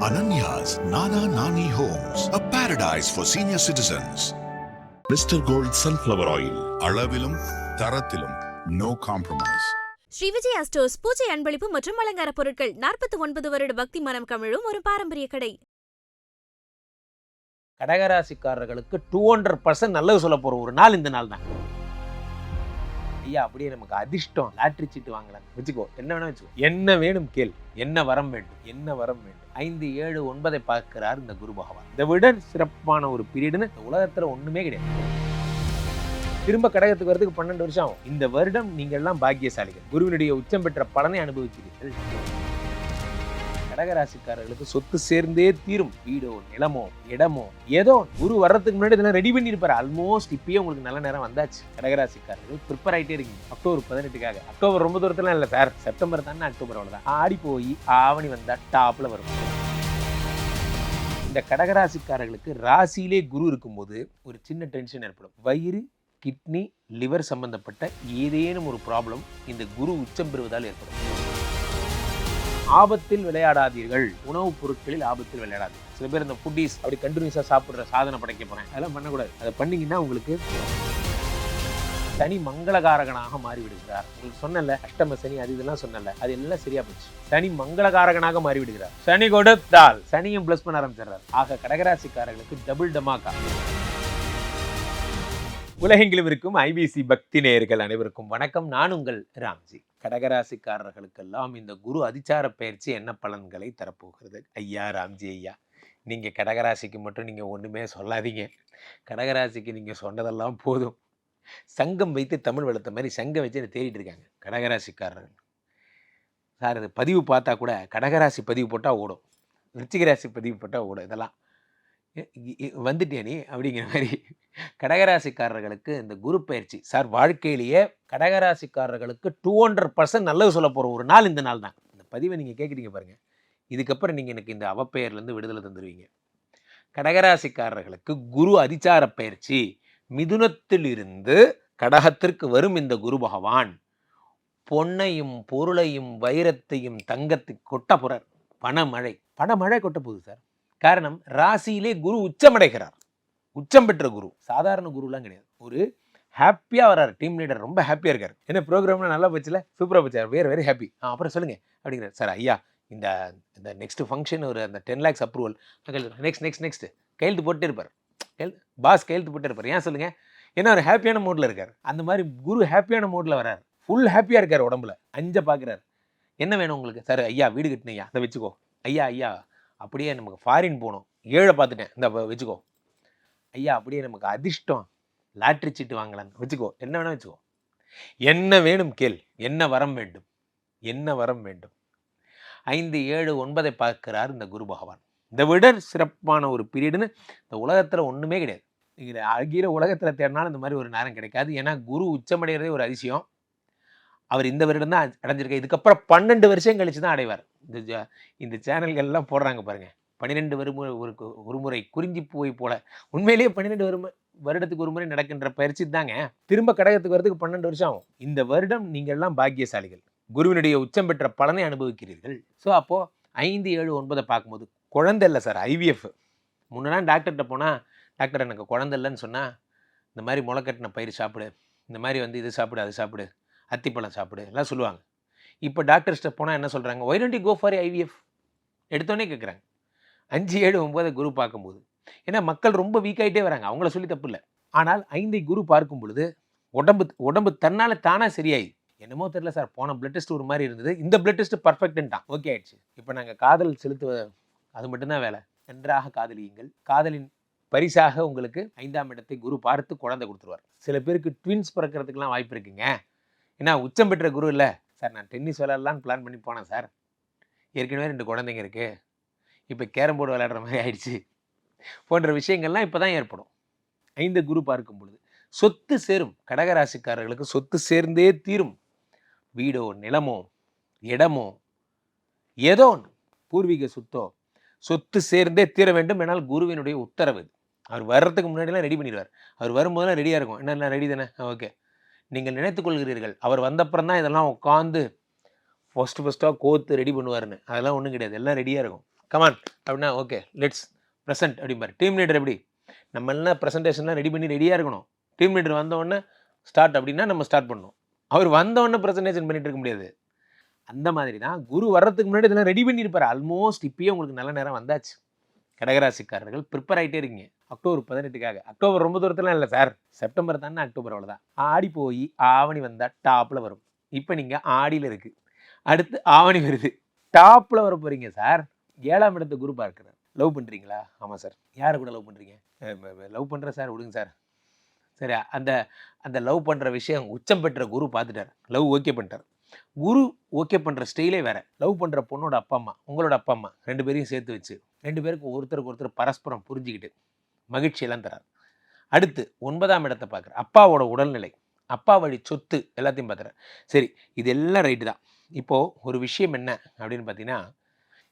Ananya's Nana Nani Homes, a paradise for senior citizens. Mr. Gold Sunflower Oil. அளவிலும் தரத்திலும் no compromise. Sri Vijaya stores பூஜை அன்பளிப்பு மற்றும் அலங்கார பொருட்கள் நாற்பத்தி ஒன்பது வருட பக்தி மனம் கமிழும் ஒரு பாரம்பரிய கடை கடகராசிக்காரர்களுக்கு டூ ஹண்ட்ரட் பர்சன்ட் நல்லது சொல்ல போகிற ஒரு நாள் இந்த நாள் தான் ஐயா அப்படியே நமக்கு அதிர்ஷ்டம் லாட்ரி சீட்டு வாங்கலாம். வச்சுக்கோ என்ன வேணா வச்சுக்கோ. என்ன வேணும் கேள். என்ன வரம் வேண்டும்? என்ன வரம் வேண்டும்? ஐந்து ஏழு ஒன்பதை பார்க்கிறார் இந்த குரு பகவான். இதை விட சிறப்பான ஒரு பீரியடுன்னு இந்த உலகத்துல ஒண்ணுமே கிடையாது. திரும்ப கடகத்துக்கு வரதுக்கு பன்னெண்டு வருஷம் ஆகும். இந்த வருடம் நீங்க எல்லாம் பாக்கியசாலிகள். குருவினுடைய உச்சம் பெற்ற பலனை அனுபவிக்கிறீர்கள். கடகராசிக்காரர்களுக்கு சொத்து சேர்ந்தே தீரும். வீடோ நிலமோ இடமோ ஏதோ குரு வர்றதுக்கு முன்னாடி இதெல்லாம் ரெடி பண்ணியிருப்பாரு. ஆல்மோஸ்ட் இப்பயே உங்களுக்கு நல்ல நேரம் வந்தாச்சு. கடகராசிக்காரர்கள் ப்ரிப்பேர் ஆகிட்டே இருக்கீங்க. அக்டோபர் பதினெட்டுக்காக. அக்டோபர் ரொம்ப தூரத்துலாம் இல்லை சார் செப்டம்பர் தானே அக்டோபர் அவ்வளோதான் ஆடி போய் ஆவணி வந்தா டாப்ல வரும். இந்த கடகராசிக்காரர்களுக்கு ராசியிலே குரு இருக்கும்போது ஒரு சின்ன டென்ஷன் ஏற்படும். வயிறு கிட்னி லிவர் சம்பந்தப்பட்ட ஏதேனும் ஒரு ப்ராப்ளம் இந்த குரு உச்சம் பெறுவதால் ஏற்படும். ஆபத்தில் விளையாடாதீர்கள். உணவுப் பொருட்களில் ஆபத்தில் விளையாடாதீர்கள். சில பேர் இந்த ஃபுட்டீஸ் அப்படி கண்டினியூஸாக சாப்பிட்ற சாதனை படைக்க போகிறேன் அதெல்லாம் பண்ணக்கூடாது. அதை பண்ணீங்கன்னா உங்களுக்கு சனி மங்களகாரகனாக மாறிவிடுகிறார். உங்களுக்கு சொன்னல அஷ்டம சனி அது இதெல்லாம் சொன்னல அது எல்லாம் சரியா போச்சு. சனி மங்களகாரகனாக மாறிவிடுகிறார். சனி கொடுத்தால். சனியும் ப்ளஸ் பண்ண ஆரம்பிச்சிடுறார். ஆக கடகராசிக்காரர்களுக்கு டபுள் டமாக்கா உலகெங்கிலும் இருக்கும் ஐபிசி பக்தி நேயர்கள் அனைவருக்கும் வணக்கம். நான் உங்கள் ராம்ஜி. கடகராசிக்காரர்களுக்கெல்லாம் இந்த குரு அதிச்சார பயிற்சி என்ன பலன்களை தரப்போகிறது? ஐயா ராம்ஜி ஐயா நீங்கள் கடகராசிக்கு மட்டும் நீங்கள் ஒன்றுமே சொல்லாதீங்க. கடகராசிக்கு நீங்கள் சொன்னதெல்லாம் போதும். சங்கம் வைத்து தமிழ் வளர்த்த மாதிரி சங்கம் வச்சு என்னை தேடிட்டு இருக்காங்க கடகராசிக்காரர்கள். சார் இது பதிவு பார்த்தா கூட கடகராசி பதிவு போட்டால் ஓடும். ரிச்சிகராசி பதிவு போட்டால் ஓடும். இதெல்லாம் வந்துட்டியா நீ? அப்படிங்கிற மாதிரி. கடகராசிக்காரர்களுக்கு இந்த குரு பயிற்சி. சார் வாழ்க்கையிலேயே கடகராசிக்காரர்களுக்கு டூ ஹண்ட்ரட் பர்சன்ட் நல்லது சொல்ல போகிற ஒரு நாள் இந்த நாள் தான். இந்த பதிவை நீங்கள் கேட்குறீங்க பாருங்கள் இதுக்கப்புறம் நீங்கள் எனக்கு இந்த அவப்பெயர்லேருந்து விடுதலை தந்துடுவீங்க கடகராசிக்காரர்களுக்கு குரு அதிச்சார பயிற்சி. மிதுனத்திலிருந்து கடகத்திற்கு வரும் இந்த குரு பகவான் பொன்னையும் பொருளையும் வைரத்தையும் தங்கத்தை கொட்ட புறர். பணமழை பணமழை கொட்ட போகுது சார். காரணம் ராசியிலே குரு உச்சமடைகிறார். உச்சம் பெற்ற குரு சாதாரண குருலாம் கிடையாது. ஒரு ஹாப்பியாக வராரு டீம் லீடர் ரொம்ப ஹாப்பியாக இருக்கார். என்ன ப்ரோக்ராம்லாம் நல்லா போச்சுல? சூப்பராக போச்சு. வேறு வெரி ஹாப்பி ஆ அப்புறம் சொல்லுங்க. அப்படிங்கிறார். சார் ஐயா இந்த இந்த நெக்ஸ்ட் ஃபங்க்ஷன் ஒரு அந்த ten lakhs approval next next next கையெழுத்து போட்டு இருப்பார். கையெழுத்து பாஸ் கையெழுத்து போட்டு இருப்பார். ஏன் சொல்லுங்க? ஏன்னா ஒரு ஹாப்பியான மூடில் இருக்கார். அந்த மாதிரி குரு ஹாப்பியான மூடில் வரார் ஃபுல் ஹாப்பியாக இருக்கார் உடம்புல. அஞ்சை பார்க்குறாரு என்ன வேணும் உங்களுக்கு? சார் ஐயா வீடு கட்டினையா அதை வச்சுக்கோ. ஐயா ஐயா. அப்படியே நமக்கு ஃபாரின் போகணும். ஏழை பார்த்துட்டேன். இந்த வச்சுக்கோ. ஐயா அப்படியே நமக்கு அதிர்ஷ்டம். லாட்ரி சீட்டு வாங்கலான்னு. வச்சுக்கோ. என்ன வேணால் வச்சுக்கோ. என்ன வேணும் கேள். என்ன வரம் வேண்டும்? என்ன வரம் வேண்டும்? ஐந்து ஏழு ஒன்பதை பார்க்கிறார் இந்த குரு பகவான். இதை விட சிறப்பான ஒரு பீரியடுன்னு இந்த உலகத்தில் ஒன்றுமே கிடையாது. இதில் அகிர உலகத்தில் தேடினாலும் இந்த மாதிரி ஒரு நேரம் கிடைக்காது. ஏன்னா குரு உச்சமடைகிறதே ஒரு அதிசயம். அவர் இந்த வருடம் தான் அடைஞ்சிருக்கார். இதுக்கப்புறம் பன்னெண்டு வருஷம் கழிச்சு தான் அடைவார். இந்த இந்த சேனல்கள்லாம் போடுறாங்க பாருங்கள் பன்னிரெண்டு வருமுறை ஒரு கு- ஒரு முறை குறிஞ்சி போய் போல. உண்மையிலேயே பன்னிரெண்டு வரும வருடத்துக்கு ஒரு முறை நடக்கின்ற பயிற்சி தாங்க. திரும்ப கடகத்துக்கு வரதுக்கு பன்னெண்டு வருஷம் ஆகும். இந்த வருடம் நீங்கள் எல்லாம் பாக்கியசாலிகள். குருவினுடைய உச்சம் பெற்ற பலனை அனுபவிக்கிறீர்கள். ஸோ அப்போது ஐந்து ஏழு ஒன்பதை பார்க்கும்போது குழந்தை இல்லை சார் ஐவிஎஃப். முன்னெல்லாம் டாக்டர்கிட்ட போனால் டாக்டர் எனக்கு குழந்தை இல்லைன்னு சொன்னால் இந்த மாதிரி முளைக்கட்டின பயிர் சாப்பிடு. இந்த மாதிரி வந்து இது சாப்பிடு அது சாப்பிடு. அத்திப்பழம் சாப்பிடு எல்லாம் சொல்லுவாங்க. இப்போ டாக்டர்ஸ்ட்ட போனால் என்ன சொல்கிறாங்க why don't go for IVF எடுத்தோன்னே கேட்குறாங்க அஞ்சு ஏழு ஒன்பதை குரு பார்க்கும்போது. ஏன்னா மக்கள் ரொம்ப வீக்காகிட்டே வராங்க. அவங்கள சொல்லி தப்பு இல்லை. ஆனால் ஐந்தை குரு பார்க்கும் பொழுது உடம்பு உடம்பு தன்னால் தானாக சரியாயி என்னமோ தெரியல சார் போன பிளட் டெஸ்ட் ஒரு மாதிரி இருந்தது. இந்த பிளட் டெஸ்ட் பர்ஃபெக்ட்ன்ட்டான் ஓகே ஆயிடுச்சு. இப்போ நாங்கள் காதல் செலுத்துவ அது மட்டும்தான் வேலை. நன்றாக காதலியுங்கள். காதலின் பரிசாக உங்களுக்கு ஐந்தாம் இடத்தை குரு பார்த்து குழந்தை கொடுத்துருவார். சில பேருக்கு ட்வின்ஸ் பிறக்கிறதுக்கெல்லாம் வாய்ப்பு இருக்குங்க. ஏன்னா உச்சம் பெற்ற குரு இல்லை. சார் நான் டென்னிஸ் விளையாடலான்னு பிளான் பண்ணி போனேன் சார். ஏற்கனவே ரெண்டு குழந்தைங்க இருக்குது இப்போ கேரம் போர்டு விளையாடுற மாதிரி ஆயிடுச்சு. போன்ற விஷயங்கள்லாம் இப்போ தான் ஏற்படும். ஐந்து குரு பார்க்கும் பொழுது சொத்து சேரும். கடகராசிக்காரர்களுக்கு சொத்து சேர்ந்தே தீரும். வீடோ நிலமோ இடமோ ஏதோ ஒன்று பூர்வீக சொத்தோ சொத்து சேர்ந்தே தீர வேண்டும் என்னால் குருவினுடைய உத்தரவு அவர் வர்றதுக்கு முன்னாடிலாம் ரெடி பண்ணிடுவார். அவர் வரும்போதெல்லாம் ரெடியாக இருக்கும். என்னென்ன ரெடி தானே? ஓகே நீங்கள் நினைத்து கொள்கிறீர்கள். அவர் வந்தப்புறம் தான் இதெல்லாம் உட்காந்து ஃபஸ்ட்டு ஃபஸ்ட்டாக கோத்து ரெடி பண்ணுவாருன்னு. அதெல்லாம் ஒன்றும் கிடையாது. எல்லாம் ரெடியாக இருக்கும். கமான் அப்படின்னா ஓகே லெட்ஸ் ப்ரெசென்ட் அப்படிம்பாரு. டீம் லீடர் எப்படி? நம்ம எல்லாம் ப்ரெசன்டேஷன்லாம் ரெடி பண்ணி ரெடியாக இருக்கணும். டீம் லீடர் வந்தவொடனே ஸ்டார்ட் அப்படின்னா நம்ம ஸ்டார்ட் பண்ணணும். அவர் வந்தவொடனே ப்ரெசன்டேஷன் பண்ணிட்டு இருக்க முடியாது. அந்த மாதிரி தான் குரு வர்றதுக்கு முன்னாடி இதெல்லாம் ரெடி பண்ணியிருப்பார். ஆல்மோஸ்ட் இப்பயே உங்களுக்கு நல்ல நேரம் வந்தாச்சு. கடகராசிக்காரர்கள் ப்ரிப்பேர் ஆகிட்டே இருக்கீங்க. அக்டோபர் பதினெட்டுக்காக. அக்டோபர் ரொம்ப தூரத்துலாம் இல்லை சார் செப்டம்பர் தானே அக்டோபர் அவ்வளோதான் ஆடி போய் ஆவணி வந்தால் டாப்பில் வரும். இப்போ நீங்கள் ஆடியில் இருக்குது அடுத்து ஆவணி வருது. டாப்பில் வர போகிறீங்க சார் ஏழாம் இடத்த குரூப்பாக இருக்கிறேன் லவ் பண்ணுறீங்களா ஆமாம் சார் யாரை கூட லவ் பண்ணுறீங்க லவ் பண்ணுற சார் விடுங்க சார் சரி அந்த அந்த லவ் பண்ணுற விஷயம் உச்சம் பெற்ற குரு பார்த்துட்டார். லவ் ஓகே பண்ணிட்டார். குரு ஓகே பண்ணுற ஸ்டைலே வேற. லவ் பண்ணுற பொண்ணோட அப்பா அம்மா உங்களோட அப்பா அம்மா ரெண்டு பேரையும் சேர்த்து வச்சு ரெண்டு பேருக்கும் ஒருத்தருக்கு ஒருத்தர் பரஸ்பரம் புரிஞ்சுக்கிட்டு மகிழ்ச்சியெல்லாம் தரார் அடுத்து ஒன்பதாம் இடத்தை பார்க்குற அப்பாவோட உடல்நிலை அப்பா வழி சொத்து எல்லாத்தையும் பார்க்குறார் சரி இது எல்லாம் ரைட்டு தான். இப்போது ஒரு விஷயம் என்ன அப்படின்னு பார்த்தீங்கன்னா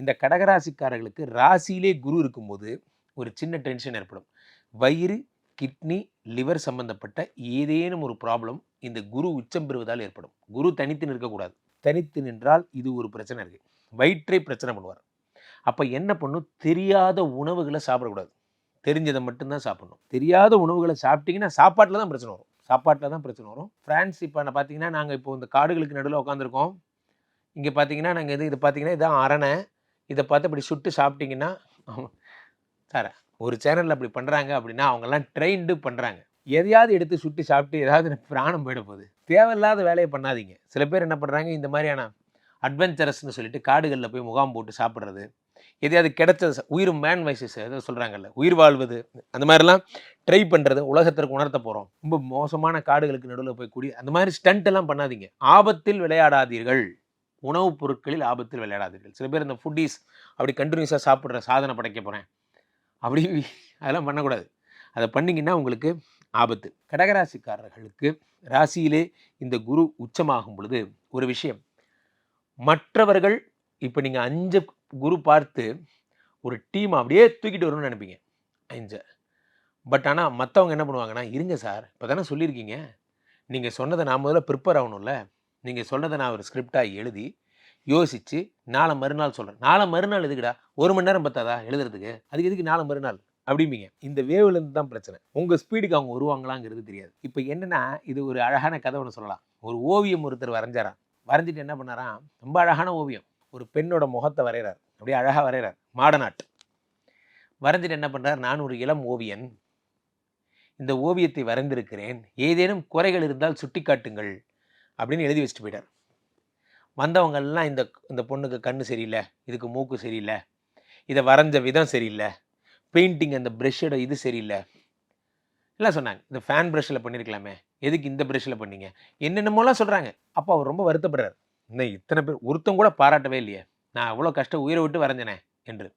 இந்த கடகராசிக்காரர்களுக்கு ராசியிலே குரு இருக்கும்போது ஒரு சின்ன டென்ஷன் ஏற்படும். வயிறு கிட்னி லிவர் சம்பந்தப்பட்ட ஏதேனும் ஒரு ப்ராப்ளம் இந்த குரு உச்சம் பெறுவதால் ஏற்படும். குரு தனித்து நிற்கக்கூடாது. தனித்து நின்றால் இது ஒரு பிரச்சனை இருக்குது வயிற்றை பிரச்சனை பண்ணுவார். அப்போ என்ன பண்ணும்? தெரியாத உணவுகளை சாப்பிடக்கூடாது. தெரிஞ்சதை மட்டும்தான் சாப்பிடணும். தெரியாத உணவுகளை சாப்பிட்டிங்கன்னா சாப்பாட்டில் தான் பிரச்சனை வரும். சாப்பாட்டில் தான் பிரச்சனை வரும். ஃப்ரான்ஸ் இப்போ நான் பார்த்தீங்கன்னா நாங்கள் இப்போ இந்த காடுகளுக்கு நடுவில் உட்காந்துருக்கோம் இங்கே பார்த்தீங்கன்னா நாங்கள் இது இது பார்த்தீங்கன்னா இதான் அரணை. இதை பார்த்து இப்படி சுட்டு சாப்பிட்டிங்கன்னா சார் ஒரு சேனலில் அப்படி பண்ணுறாங்க அப்படின்னா அவங்கெல்லாம் ட்ரெயின்டு பண்ணுறாங்க எதையாவது எடுத்து சுட்டு சாப்பிட்டு ஏதாவது பிராணம் போயிட போகுது. தேவையில்லாத வேலையை பண்ணாதீங்க. சில பேர் என்ன பண்ணுறாங்க இந்த மாதிரியான அட்வென்ச்சரஸ்னு சொல்லிட்டு காடுகளில் போய் முகாம் போட்டு சாப்பிட்றது. எதையாவது கிடைச்ச உயிர் மேன் வைசஸ் ஏதோ சொல்கிறாங்கல்ல உயிர் வாழ்வது அந்த மாதிரிலாம் ட்ரை பண்ணுறது உலகத்திற்கு உணர்த்த போகிறோம் ரொம்ப மோசமான காடுகளுக்கு நடுவில் போய் கூடி அந்த மாதிரி ஸ்டண்ட் எல்லாம் பண்ணாதீங்க. ஆபத்தில் விளையாடாதீர்கள். உணவுப் பொருட்களில் ஆபத்தில் விளையாடாதீர்கள். சில பேர் இந்த ஃபுட்டீஸ் அப்படி கண்டினியூஸாக சாப்பிட்ற சாதனை படைக்க போகிறேன் அப்படி அதெல்லாம் பண்ணக்கூடாது. அதை பண்ணிங்கன்னா உங்களுக்கு ஆபத்து. கடகராசிக்காரர்களுக்கு ராசியிலே இந்த குரு உச்சமாகும் பொழுது ஒரு விஷயம். மற்றவர்கள் இப்போ நீங்கள் அஞ்சு குரு பார்த்து ஒரு டீம் அப்படியே தூக்கிட்டு வரணும்னு நினைப்பீங்க ஐஞ்ச. பட் ஆனால் மற்றவங்க என்ன பண்ணுவாங்கன்னா இருங்க சார் இப்போ தானே சொல்லியிருக்கீங்க. நீங்கள் சொன்னதை நான் முதல்ல ப்ரிப்பேர் ஆகணும்ல. நீங்கள் சொன்னதை நான் ஒரு ஸ்கிரிப்டாக எழுதி யோசித்து நாளை மறுநாள் சொல்கிறேன் நாளை மறுநாள் எதுக்குடா? ஒரு மணி நேரம் பத்தாதா எழுதுறதுக்கு? அதுக்கு எதுக்கு நாளை மறுநாள்? அப்படிம்பீங்க. இந்த வேவ்லேருந்து தான் பிரச்சனை. உங்கள் ஸ்பீடுக்கு அவங்க வருவாங்களாங்கிறது தெரியாது. இப்போ என்னென்னா இது ஒரு அழகான கதை ஒன்று சொல்லலாம். ஒரு ஓவியம் ஒருத்தர் வரைஞ்சாராம். வரைஞ்சிட்டு என்ன பண்ணாராம்? ரொம்ப அழகான ஓவியம். ஒரு பெண்ணோட முகத்தை வரைகிறார் அப்படியே அழகாக வரைகிறார் மாடர்ன் ஆர்ட் வரைஞ்சிட்டு என்ன பண்ணுறார் நான் ஒரு இளம் ஓவியன். இந்த ஓவியத்தை வரைந்திருக்கிறேன். ஏதேனும் குறைகள் இருந்தால் சுட்டிக்காட்டுங்கள் அப்படின்னு எழுதி வச்சுட்டு போயிட்டார். வந்தவங்கள்லாம் இந்த இந்த பொண்ணுக்கு கண்ணு சரியில்லை இதுக்கு மூக்கு சரியில்லை இதை வரைஞ்ச விதம் சரியில்லை பெயிண்டிங் அந்த ப்ரெஷ்ஷோட இது சரியில்லை. எல்லாம் சொன்னாங்க. இந்த ஃபேன் ப்ரஷ்ஷில் பண்ணியிருக்கலாமே எதுக்கு இந்த ப்ரஷ்ஷில் பண்ணீங்க? என்னென்னமோலாம் சொல்கிறாங்க அப்போ அவர் ரொம்ப வருத்தப்படுறார். இந்த இத்தனை பேர் ஒருத்தம் கூட பாராட்டவே இல்லையே. நான் அவ்வளோ கஷ்டம் உயிரை விட்டு வரைஞ்சனே என்று.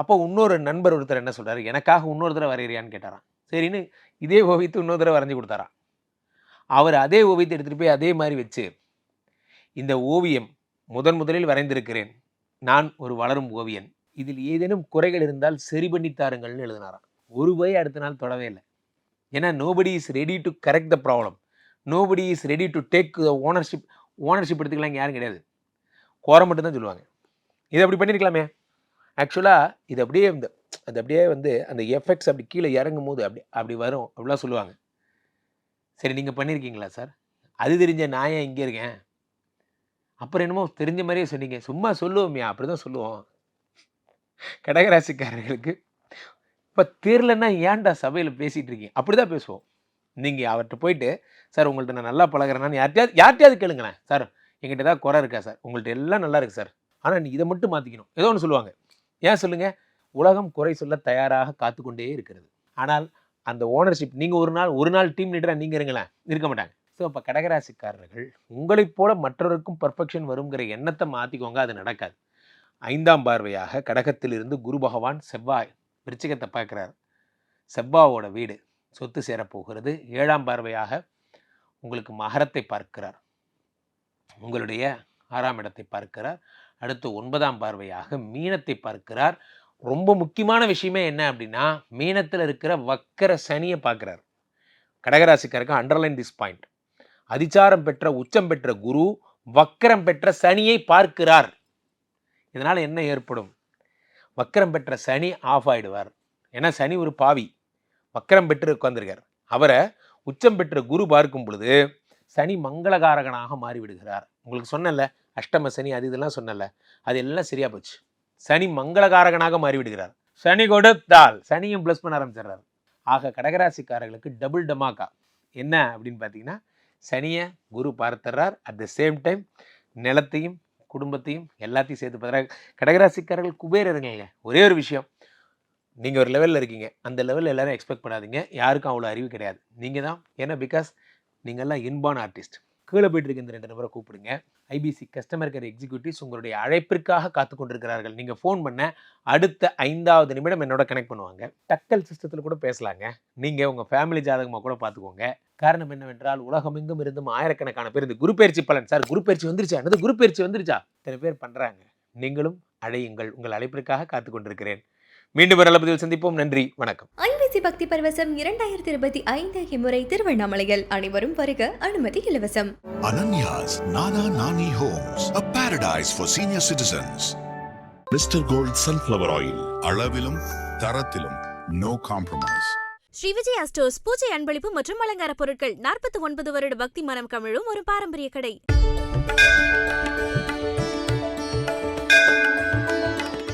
அப்போ இன்னொரு நண்பர் ஒருத்தர் என்ன சொல்கிறார் எனக்காக இன்னொரு தடவை வரைகிறியான்னு கேட்டாரான் சரின்னு இதே ஓவியத்தை இன்னொரு தடவை வரைஞ்சி கொடுத்தாரான் அவர் அதே ஓவியத்தை எடுத்துகிட்டு போய் அதே மாதிரி வச்சு இந்த ஓவியம் முதன் முதலில் வரைந்திருக்கிறேன். நான் ஒரு வளரும் ஓவியன். இதில் ஏதேனும் குறைகள் இருந்தால் சரி பண்ணி தாருங்கள்னு எழுதினாராம். ஒரு பய அடுத்த நாள் தொடவே இல்லை. ஏன்னா nobody is ready to correct the problem nobody is ready to take the ownership ownership எடுத்துக்கலாம் யாரும் கிடையாது. கோரம் மட்டும் தான் சொல்லுவாங்க. இதை அப்படி பண்ணியிருக்கலாமே ஆக்சுவலாக இது அப்படியே இந்த அது அப்படியே வந்து அந்த எஃபெக்ட்ஸ் அப்படி கீழே இறங்கும் போது அப்படி அப்படி வரும் அப்படிலாம் சொல்லுவாங்க. சரி நீங்கள் பண்ணியிருக்கீங்களா சார் அது தெரிஞ்ச நான் ஏன் இங்கே இருக்கேன்? அப்புறம் என்னமோ தெரிஞ்ச மாதிரியே சொன்னீங்க. சும்மா சொல்லுவோமே அப்படி தான் சொல்லுவோம். கடகராசிக்காரர்களுக்கு. இப்போ தெரிலன்னா ஏன்டா சபையில் பேசிகிட்டு இருக்கீங்க? அப்படி தான் பேசுவோம். நீங்கள் அவர்கிட்ட போயிட்டு சார் உங்கள்ட்ட நான் நல்லா பழகுறேன்னு யார்ட்டையாவது யார்ட்டையாவது கேளுங்களேன் சார் எங்கிட்ட ஏதாவது குறை இருக்கா சார்? உங்கள்கிட்ட எல்லாம் நல்லா இருக்குது சார். ஆனால் நீ இதை மட்டும் மாற்றிக்கணும் ஏதோ ஒன்று சொல்லுவாங்க. ஏன் சொல்லுங்கள் உலகம் குறை சொல்ல தயாராக காத்துக்கொண்டே இருக்கிறது. ஆனால் அந்த ஓனர்ஷிப் நீங்கள் ஒரு நாள் ஒரு நாள் டீம் லீடராக நீங்கள் இருங்களேன் இருக்க மாட்டாங்க. ஸோ அப்போ கடகராசிக்காரர்கள் உங்களைப் போல மற்றவருக்கும் பர்ஃபெக்ஷன் வருங்கிற எண்ணத்தை மாற்றிக்கோங்க அது நடக்காது. ஐந்தாம் பார்வையாக கடகத்திலிருந்து குரு பகவான் செவ்வாய் விருச்சிகத்தை பார்க்குறார். செவ்வாவோட வீடு. சொத்து சேரப்போகிறது. ஏழாம் பார்வையாக உங்களுக்கு மகரத்தை பார்க்கிறார். உங்களுடைய ஆறாம் இடத்தை பார்க்கிறார். அடுத்து ஒன்பதாம் பார்வையாக மீனத்தை பார்க்கிறார். ரொம்ப முக்கியமான விஷயமே என்ன அப்படின்னா மீனத்தில் இருக்கிற வக்கர சனியை பார்க்கிறார். கடகராசிக்காருக்கு அண்டர்லைன் திஸ் பாயிண்ட் அதிச்சாரம் பெற்ற உச்சம் பெற்ற குரு வக்கரம் பெற்ற சனியை பார்க்கிறார். இதனால் என்ன ஏற்படும்? வக்கரம் பெற்ற சனி ஆஃப் ஆயிடுவார். ஏன்னா சனி ஒரு பாவி. வக்கரம் பெற்று உட்கார்ந்திருக்கார். அவரை உச்சம் பெற்ற குரு பார்க்கும் பொழுது சனி மங்களகாரகனாக மாறி விடுகிறார் உங்களுக்கு சொன்னல அஷ்டம சனி அது இதெல்லாம் சொன்னல அது எல்லாம் சரியா போச்சு. சனி மங்களகாரகனாக மாறி விடுகிறார் சனி கொடுத்தால். சனியும் ப்ளஸ் பண்ண ஆரம்பிச்சிடுறாரு. ஆக கடகராசிக்காரர்களுக்கு டபுள் டமாக்கா என்ன அப்படின்னு பார்த்தீங்கன்னா சனியை குரு பார்த்துறார் அட் த சேம் டைம் நிலத்தையும் குடும்பத்தையும் எல்லாத்தையும் சேர்த்து பார்த்துறாரு கடகராசிக்காரர்கள் குபேரருங்க ஒரே ஒரு விஷயம். நீங்கள் ஒரு லெவலில் இருக்கீங்க. அந்த லெவலில் எல்லாரும் எக்ஸ்பெக்ட் பண்ணாதீங்க. யாருக்கும் அவ்வளோ அறிவு கிடையாது. நீங்கள் தான். ஏன்னா பிகாஸ் நீங்கள்லாம் இன்பான் ஆர்டிஸ்ட் கீழே போயிட்டு இருக்க இந்த ரெண்டு நபரை கூப்பிடுங்க. ஐபிசி கஸ்டமர் கேர் எக்ஸிக்யூட்டிவ்ஸ் உங்களுடைய அழைப்பிற்காக காத்து கொண்டிருக்கிறார்கள். நீங்கள் ஃபோன் பண்ண அடுத்த ஐந்தாவது நிமிடம் என்னோட கனெக்ட் பண்ணுவாங்க. டக்கல் சிஸ்டத்தில் கூட பேசலாங்க. நீங்கள் உங்கள் ஃபேமிலி ஜாதகமாக கூட பார்த்துக்கோங்க. காரணம் என்னவென்றால் உலகமெங்கும் இருந்தும் ஆயிரக்கணக்கான பேர் இந்த குரு பயிற்சி பலன். சார் குரு பயிற்சி வந்துருச்சா? என்னது குரு பயிற்சி வந்துருச்சா? சில பேர் பண்ணுறாங்க நீங்களும் அழையுங்கள். உங்கள் அழைப்பிற்காக காத்து கொண்டிருக்கிறேன். மீண்டும் ஒரு சந்திப்போம் நன்றி வணக்கம் ஐபிசி பக்தி பரவசம் இரண்டாயிரத்தி இருபத்தி ஐந்து இம்முறை திருவண்ணாமலையில் அனைவரும் வருக அனுமதி இலவசம் Ananya's Nana Nani Homes, a paradise for senior citizens. Mr. Gold Sunflower Oil. அளவிலும் தரத்திலும் no compromise. Sri Vijaya stores பூஜை அன்பளிப்பு மற்றும் அலங்கார பொருட்கள் நாற்பத்தி ஒன்பது வருட பக்தி மனம் கமிழும் ஒரு பாரம்பரிய கடை